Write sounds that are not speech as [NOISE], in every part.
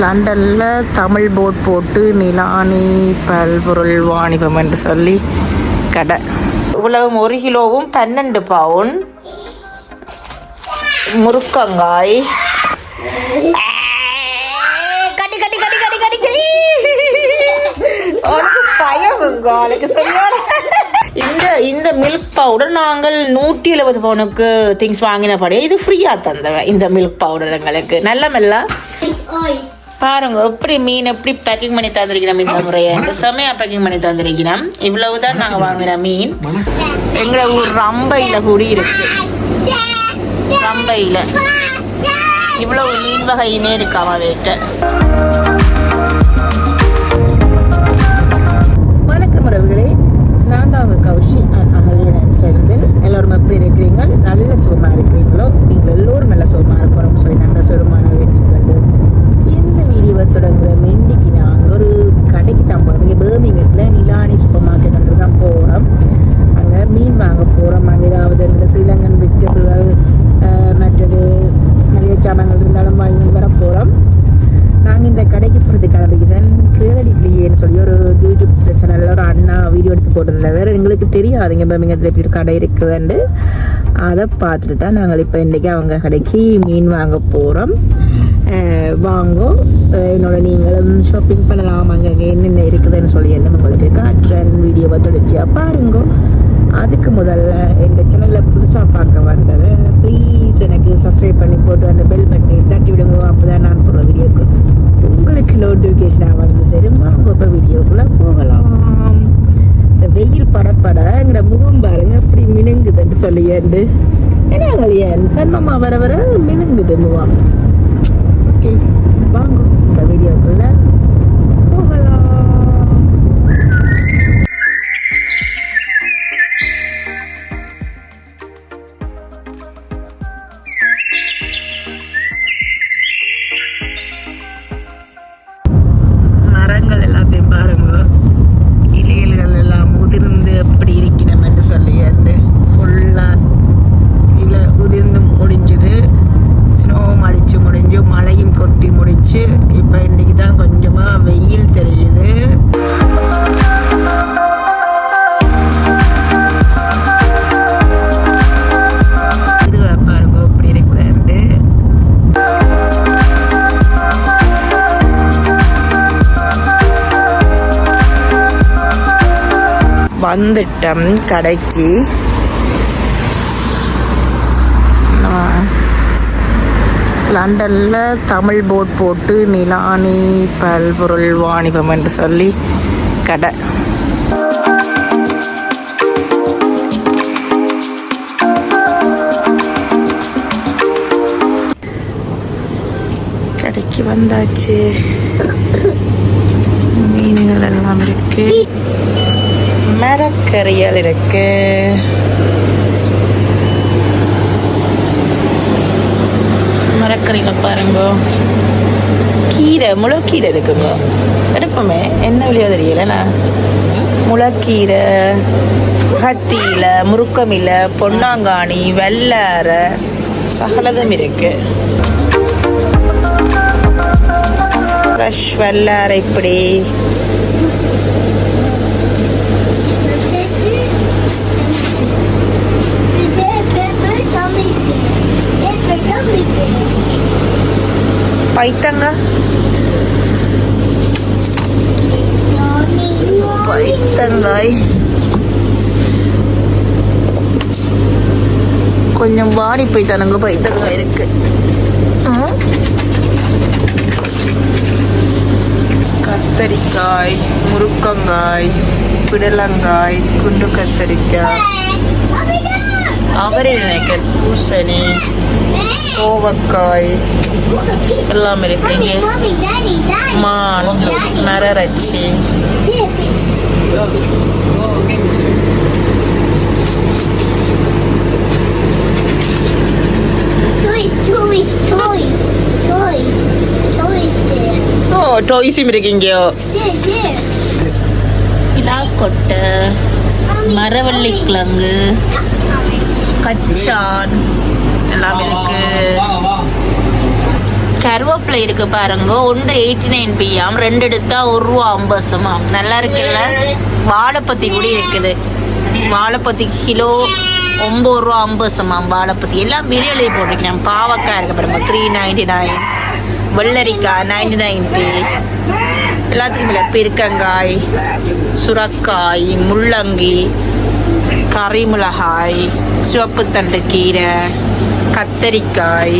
லண்டனில் தமிழ் போட் போட்டு நிலானி பல்பொருள் வாணிபம் என்று சொல்லி கடை. இவ்வளவும் ஒரு கிலோவும் பன்னெண்டு பவுன். முருக்கங்காய். கடி கடி கடி கடி கடி கடி. உனக்கு பயமுங்க உனக்கு சரியான இந்த இந்த மில்க் பவுடர் நாங்கள் நூற்றி எழுபது பவுனுக்கு திங்ஸ் வாங்கினபடி இது ஃப்ரீயா தந்தவ இந்த மில்க் பவுடர் எங்களுக்கு. நல்ல மெல்ல? பாருங்க எப்படி மீன் எப்படி பேக்கிங் பண்ணி தந்திருக்கிறோம் இந்த முறையை. செமையா பேக்கிங் பண்ணி தந்திருக்கிறோம். இவ்வளவுதான் நாங்க வாங்கின மீன். எங்களை ஊர் ரம்பையில கூடி இருக்கு. ரம்பையில. இவ்வளவு மீன் வகையுமே இருக்காம வேட்ட போட்டிருந்தேன். வேறு எங்களுக்கு தெரியாதுங்க. பர்மிங்கத்தில் எப்படி ஒரு கடை இருக்குதுன்னு அதை பார்த்துட்டு தான் நாங்கள் இப்போ இன்றைக்கி அவங்க கடைக்கு மீன் வாங்க போகிறோம் வாங்கோ அஹ் என்னோட நீங்களும் ஷாப்பிங் பண்ணலாம். அங்கே என்னென்ன இருக்குதுன்னு சொல்லி என்ன உங்களுக்கு காட்டுறேன். வீடியோவை தொடர்ச்சியாக பாருங்கோ. அதுக்கு முதல்ல எங்கள் சேனலில் புதுசாக பார்க்க வந்தவ ப்ளீஸ் எனக்கு சப்ஸ்கிரைப் பண்ணி போட்டு அந்த பெல் பட்டனை தட்டி விடுங்க. அப்போ தான் நான் போடுற வீடியோக்கு உங்களுக்கு நோட்டிஃபிகேஷனாக வந்து சரி வாங்க இப்போ வீடியோக்குள்ளே போகலாம். இந்த வெயில் படப்பட இந்த முகம் பாருங்க அப்படி மினுங்குதுன்னு சொல்லியாண்டு என்ன கல்யாண் சன்னம்மா வர வர மினுங்குது முகம். வந்துட்டோம் கடைக்கு. நான் லண்டனில் தமிழ் போட் போட்டு நிலானி பல்பொருள் வாணிபம் என்று சொல்லி கடை. கடைக்கு வந்தாச்சு. மீன்கள் எல்லாம் இருக்குது மரக்கறிகள் இருக்கு மரக்கறியில் பாருங்க. கீரை முளைக்கீரை இருக்குங்க. எடுப்போமே. என்ன விலையோ தெரியலண்ணா முளைக்கீரை கத்தியில முருக்கமில பொன்னாங்காணி வெள்ளார சகலதும் இருக்கு. ஃப்ரெஷ் வெள்ளாரை இப்படி. பைத்தங்க. பைத்தங்காய். கொஞ்சம் வாடி போயிட்டானுங்க பைத்தங்காய் இருக்கு. கத்தரிக்காய் முருக்கங்காய் பிடலங்காய் குண்டு கத்தரிக்காய். அவரை நினைக்கிறேன். பூசணி. கோவக்காய் எல்லாம் இருக்குங்க மான் மரரச்சி. ஓ டோய்ஸும் இருக்குங்க there. கொட்டை மரவள்ளி கிழங்கு கச்சான். எல்லாம் இருக்கு. கருவேப்பிலை இருக்கு பாருங்க. ஒன்று எயிட்டி நைன் பிஎம் ரெண்டு எடுத்தா ஒரு ரூபா ஐம்பதுமா நல்லா இருக்குல்ல? வாழைப்பத்தி கூட இருக்குது. வாழைப்பத்தி கிலோ ஒம்பது ரூபா ஐம்பதுமா வாழைப்பத்தி. எல்லாம் பிரியாணி போட்டிருக்கேன் பாவக்காய் இருக்கு பாருங்க. த்ரீ நைன்டி நைன் வெள்ளரிக்காய் நைன்டி நைன் பி. எல்லாத்துக்கும் இல்லை பெருக்கங்காய் சுரக்காய் முள்ளங்கி கறி மிளகாய் சிவப்பு தண்டு கீரை. கத்தரிக்காய்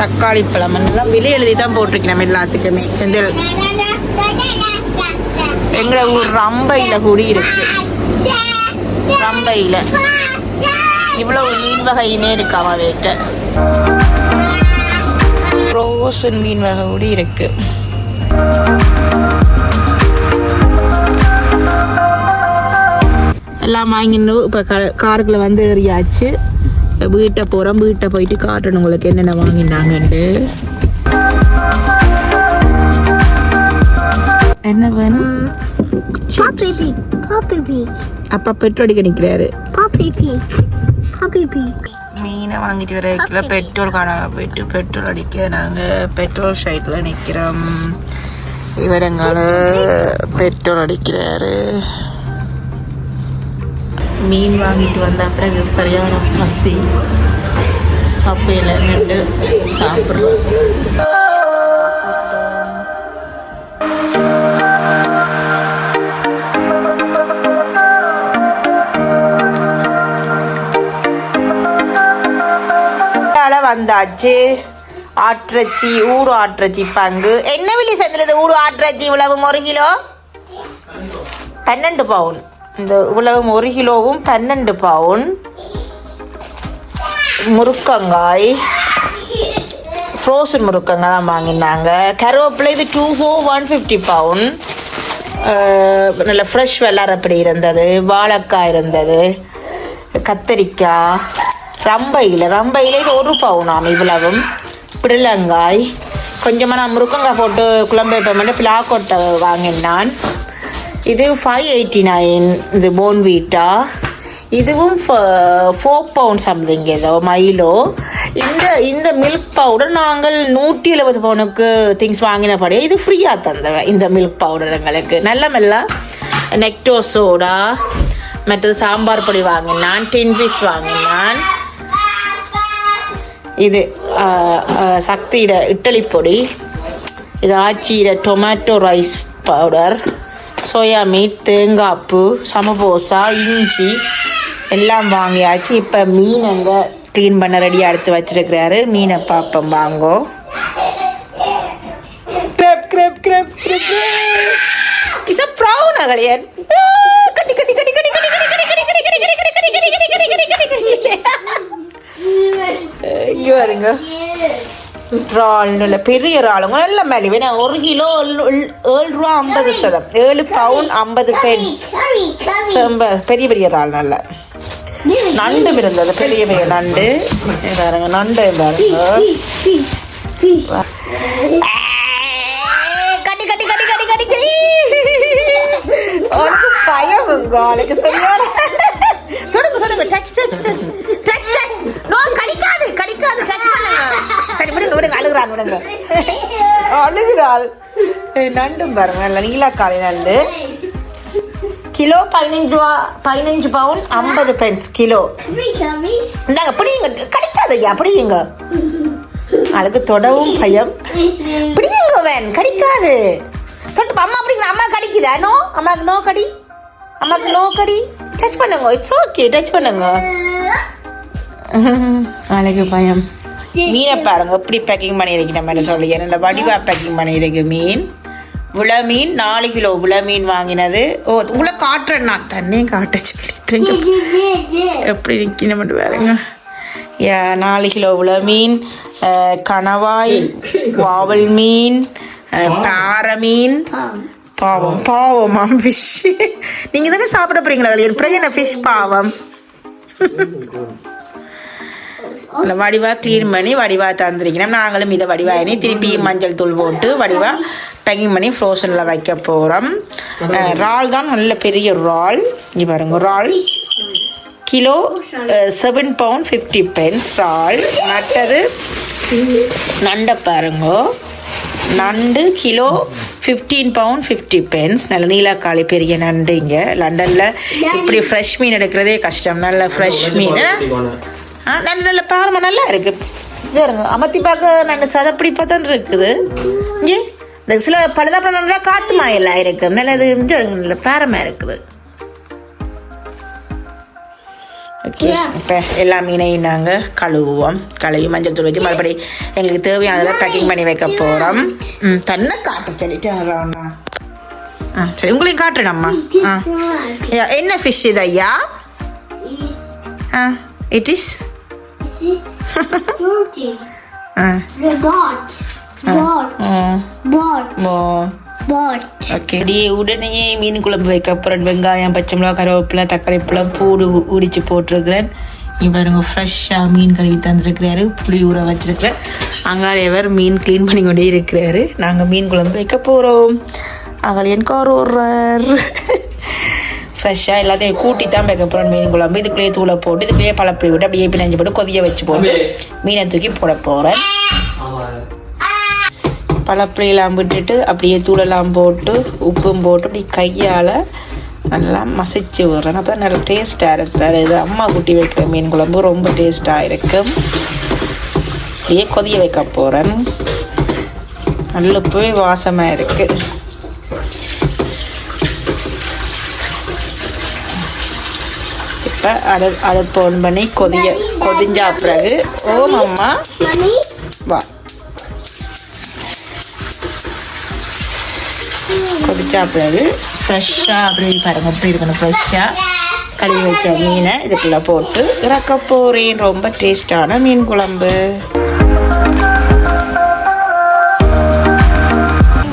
தக்காளி பழம் எல்லாம் விலை எழுதி தான் போட்டிருக்கேன் எல்லாத்துக்குமே. செந்தில் எங்களை ஊர் ரம்பையில் கூடி இருக்கு. ரம்பையில். இவ்வளவு மீன் வகையுமே இருக்காம வேட்ட. ரோசன் மீன் வகை கூடி இருக்கு. எல்லாம் வாங்கிட்டு இப்போ காருக்குள்ள வந்து ஏறியாச்சு. வீட்டை போகிறோம் வீட்டை போயிட்டு காட்டணும் உங்களுக்கு என்னென்ன வாங்கினாங்கன்ட்டு என்னவன் அப்பா பெட்ரோடிக்க நிற்கிறாரு மீனை வாங்கிட்டு வர வைக்கல. பெட்ரோல் காண போயிட்டு பெட்ரோல் அடிக்க நாங்கள் பெட்ரோல் சைட்டில் நிற்கிறோம் இவர் பெட்ரோல் அடிக்கிறாரு. மீன் வாங்கிட்டு வந்த பிறகு சரியான பசி. சப்பையில் நின்று சாப்பிட்றோம். வந்தாச்சு. ஆற்றச்சி ஊடு ஆற்றச்சி பங்கு. என்ன விலை சேர்ந்துருது ஊடு ஆற்றச்சி இவ்வளவு ஒரு கிலோ பன்னெண்டு பவுன். இந்த இவ்வளவு ஒரு கிலோவும் பன்னெண்டு பவுன். முருக்கங்காய். ஃப்ரோசன் முருக்கங்காய் தான் வாங்கினாங்க. கருவேப்பிலை இது டூ ஃபோர் ஒன் ஃபிஃப்டி பவுன். நல்ல ஃப்ரெஷ் வெள்ளாரப்படி இருந்தது. வாழைக்காய் இருந்தது. கத்தரிக்காய். ரம்பையில் ரம்பையில் இது ஒரு பவுனாம் இவ்வளவும். பிடலங்காய். கொஞ்சமாக நான் முருக்கங்காய் போட்டு குழம்பு வைப்பேன். பிளாக்கொட்டை வாங்கினான். இது ஃபைவ் எயிட்டி நைன் இது போன்வீட்டா இதுவும் ஃபோர் பவுண்ட் சம்திங் ஏதோ மைலோ இந்த இந்த மில்க் பவுடர் நாங்கள் நூற்றி எழுபது பவுனுக்கு திங்ஸ் வாங்கினபடியே இது ஃப்ரீயாக தந்தவன் இந்த மில்க் பவுடர் எங்களுக்கு. நல்ல மெல்ல. நெக்டோ சோடா மற்றது சாம்பார் பொடி வாங்கினான் டின் ஃபிஷ் வாங்கினான். இது சக்தியிட இட்டலி பொடி. இது ஆச்சியிட tomato rice powder soya meat தேங்காய்ப்பு Samaposha இஞ்சி எல்லாம் வாங்கியாச்சு இப்போ மீன் அங்கே க்ளீன் பண்ண ரெடியாக எடுத்து வச்சிருக்கிறாரு மீனை பார்ப்போம் வாங்கோ கிரப் கிரப் கிரப் கிரப் இஸ் அ ப்ரௌன் அகலியன் கட்டி கட்டி கட்டி கட்டி கட்டி கட்டி கட்டி கட்டி கட்டி கட்டி கட்டி கட்டி கட்டி கட்டி கட்டி கட்டி இங்கே வருங்க இறால் நல்ல பெரிய இறாலுங்க நல்ல மலிவு ஒரு கிலோ ஏழு ரூபா ஐம்பது சதம். ஏழு பவுன் ஐம்பது. ரொம்ப பெரிய பெரிய இறால் நல்ல. நண்டு இருந்தது பெரிய பெரிய நண்டு. பாருங்க நண்டு பாருங்க. கட்டி கட்டி கட்டி கட்டி கட்டி. உனக்கு பயம் உங்களுக்கு சரியான தொடுங்க தொடுங்க. Touch touch touch touch touch no கடிக்காது கடிக்காது. டச் பண்ணுங்க. சரி விடுங்க விடுங்க. அழுகுறான் விடுங்க. அழுகுறாள். நண்டும் பாருங்க நல்ல நீலக்காளி நண்டு. கிலோ பதினஞ்சு ரூபா பதினஞ்சு பவுன் ஐம்பது பென்ஸ் கிலோ. இந்தாங்க பிடிங்க கடிக்காதையா பிடிங்க அழகு தொடவும் பயம். பிடிங்க வேன் கடிக்காது. தொட்டு அம்மா பிடிங்க. அம்மா கடிக்குதா? நோ அம்மாக்கு நோ கடி. அம்மாக்கு நோ கடி. டச் பண்ணுங்க. இட்ஸ் ஓகே டச் பண்ணுங்க. [LAUGHS] அழகு பயம். மீனை பாருங்க. எப்படி பேக்கிங் பண்ணியிருக்கு நம்ம சொல்லி என்னோட வடிவா பேக்கிங் பண்ணியிருக்கு மீன். விள மீன் நாலு கிலோ விள மீன் வாங்கினது. ஓ உங்களை காட்டுறேன் நான். தண்ணியும் காட்ட சொல்லி. எப்படி நிற்கணும் மட்டும் பாருங்க. யா நாலு கிலோ உள்ள மீன் கணவாய் [LAUGHS] வாவல் மீன் பாறை மீன். பாவம் பாவமா ஃபிஷ் நீங்க தானே சாப்பிட போறீங்களா வெளியே? பிறகு என்ன ஃபிஷ் பாவம்? வடிவா க்ளீன் பண்ணி வடிவா தந்துருக்கணும் நாங்களும் இதை வடிவாயினி திருப்பி மஞ்சள் தூள் போட்டு வடிவா பேக்கிங் பண்ணி ஃப்ரோசனில் வைக்க போகிறோம் இறால் தான் நல்ல பெரிய இறால். இங்கே பாருங்க இறால். Kilo seven pound fifty pence ரால் மற்றது நண்டை பாருங்கோ. நண்டு kilo fifteen pound fifty pence நல்ல நீலக்காளி பெரிய நண்டு இங்கே. லண்டனில் இப்படி ஃப்ரெஷ் மீன் எடுக்கிறதே கஷ்டம். நல்ல ஃப்ரெஷ் மீன். ஆ நல்ல நல்ல பாருமா நல்லா இருக்கு. இது இருங்க. அமர்த்தி பார்க்க நாங்கள் சதப்படி தான் இருக்குது. இங்கே இந்த சில பழுதாப்பழம் நல்லா காத்து மாயெல்லாம் இருக்கு. நல்லது இது நல்ல பாரமாக இருக்குது. ஓகே இப்போ எல்லா மீனையும் நாங்கள் கழுவுவோம். கழுவி மஞ்சள் தூள் வச்சு மறுபடி எங்களுக்கு தேவையானதை பேக்கிங் பண்ணி வைக்க போகிறோம் ம் தன்னை காட்ட சொல்லிட்டு வர்றோம்ண்ணா ஆ சரி உங்களையும் காட்டுறேன்ம்மா ஆ. என்ன ஃபிஷ் இது ஐயா? Ah it is? ஆ. The bot. Bot. ஓகே அப்படியே உடனே மீன் குழம்பு வைக்க அப்புறம் வெங்காயம் பச்சை மிளகா கருவேப்பிலை தக்காளி பழம் பூடு உடிச்சு போட்டிருக்கிறேன். இவருங்க ஃப்ரெஷ்ஷாக மீன் கழுவி தந்துருக்கிறாரு. புளி ஊற வச்சிருக்கிறேன். அங்காளியவர் மீன் க்ளீன் பண்ணி கொண்டே இருக்கிறாரு. நாங்கள் மீன் குழம்பு வைக்க போகிறோம் அங்காளியன் கார் ஓடுறார். ஃப்ரெஷ்ஷாக எல்லாத்தையும் கூட்டி தான் வைக்க போகிறோம் மீன் குழம்பு. இதுக்குள்ளேயே தூளை போட்டு இதுக்குள்ளேயே பழப்பி விட்டு அப்படியே பிணைஞ்சு போட்டு கொதிய வச்சு போட்டு மீனை தூக்கி போட போகிறேன் பழப்புளியெல்லாம் விட்டுட்டு அப்படியே தூளெல்லாம் போட்டு உப்பும் போட்டு அப்படி கையால் நல்லா மசிச்சு விடுறேன். அப்போ நல்ல டேஸ்ட்டாக இருப்பார் இது அம்மா குட்டி வைக்கிற மீன் குழம்பு ரொம்ப டேஸ்ட்டாக இருக்கும் அப்படியே கொதிய வைக்க போகிறேன் நல்ல போய் வாசமாக இருக்குது இப்போ அடு அடுப்பு ஒன் பண்ணி கொதிய கொதிஞ்சா பிறகு ஓம் அம்மா. கொதிச்சா பிறகு ஃப்ரெஷ்ஷாக அப்படி பாருங்க எப்படி இருக்கணும் ஃப்ரெஷ்ஷாக கழுவி வச்ச மீனை இதுக்குள்ளே போட்டு இறக்க போகிறேன் ரொம்ப டேஸ்டான மீன் குழம்பு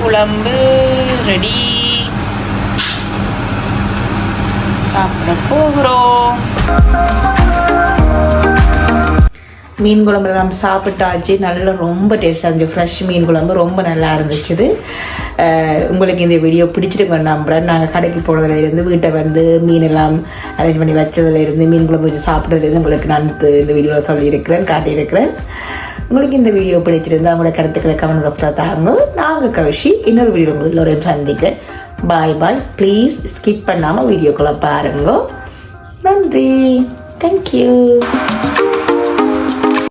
குழம்பு ரெடி சாப்பிட போகிறோம் மீன் குழம்பு நம்ம சாப்பிட்டாச்சு. நல்லா ரொம்ப டேஸ்ட்டாக இருந்துச்சு. ஃப்ரெஷ் மீன் குழம்பு ரொம்ப நல்லா இருந்துச்சு உங்களுக்கு இந்த வீடியோ பிடிச்சிருக்கு நம்புறேன். நாங்கள் கடைக்கு போனதுலேருந்து வீட்டை வந்து மீன் எல்லாம் அரேஞ்ச் பண்ணி வச்சதுலேருந்து மீன் குழம்பு வச்சு சாப்பிட்றதுலேருந்து உங்களுக்கு நான் இந்த- இந்த வீடியோவில் சொல்லியிருக்கிறேன் காட்டியிருக்கிறேன். உங்களுக்கு இந்த வீடியோ பிடிச்சிருந்தா உங்களோட கருத்துக்களை கமெண்ட் பாக்ஸில் தாங்க. நாங்கள் கவிஷி இன்னொரு வீடியோ உங்களுக்கு எல்லோரையும் சந்திக்கிறேன். பாய் பாய் ப்ளீஸ் ஸ்கிப் பண்ணாமல் வீடியோக்குள்ளே பாருங்க. நன்றி. தேங்க்யூ